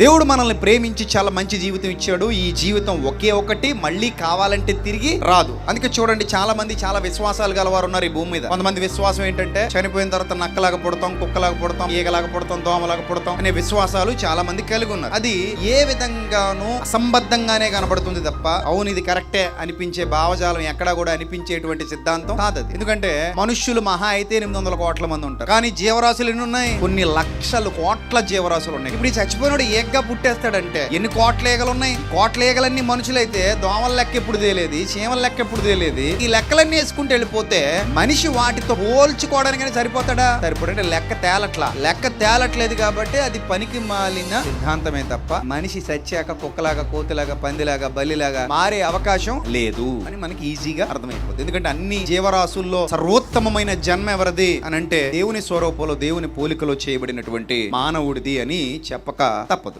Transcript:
దేవుడు మనల్ని ప్రేమించి చాలా మంచి జీవితం ఇచ్చాడు. ఈ జీవితం ఒకే ఒకటి మళ్ళీ కావాలంటే తిరిగి రాదు. అందుకే చూడండి చాలా మంది చాలా విశ్వాసాలు గలవారు ఉన్నారు ఈ భూమి మీద. కొంతమంది విశ్వాసం ఏంటంటే చనిపోయిన తర్వాత నక్కలాగా పుడతాం కుక్కలాగా పుడతాం ఈగలాగా పుడతాం దోమలాగా పుడతాం అనే విశ్వాసాలు చాలా మంది కలిగి ఉన్నారు. అది ఏ విధంగానూ అసంబద్ధంగానే కనబడుతుంది తప్ప అవును ఇది కరెక్టే అనిపించే భావజాలం ఎక్కడా కూడా అనిపించేటువంటి సిద్ధాంతం కాదు అది. ఎందుకంటే మనుష్యులు మహా అయితే ఎనిమిది వందల కోట్ల మంది ఉంటారు. కానీ జీవరాశులు ఎన్ని ఉన్నాయి? కొన్ని లక్షల కోట్ల జీవరాశులు ఉన్నాయి. ఇప్పుడు చచ్చిపోయినాడు ఏ ఏగ్గా పుట్టేస్తాడంటే. ఎన్ని కోట్ల ఈగలు ఉన్నాయి? కోట్ల ఈగలన్నీ మనుషులైతే దోమల లెక్క ఎప్పుడు తేలేది? చీమల లెక్క ఎప్పుడు తేలేది? ఈ లెక్కలన్నీ వేసుకుంటూ వెళ్ళిపోతే మనిషి వాటితో పోల్చుకోవడానికి సరిపోతాడా? సరిపోతే లెక్క తేలట్లా. లెక్క తేలట్లేదు కాబట్టి అది పనికి మాలిన సిద్ధాంతమే తప్ప మనిషి సచ్చాక కుక్కలాగా కోతిలాగా పందిలాగా బలిలాగా మారే అవకాశం లేదు అని మనకి ఈజీగా అర్థమైపోతుంది ఎందుకంటే అన్ని జీవరాశుల్లో సర్వోత్తమమైన జన్మ ఎవరిది అని అంటే దేవుని స్వరూపంలో దేవుని పోలికలో చేయబడినటువంటి మానవుడిది అని చెప్పక తప్పదు.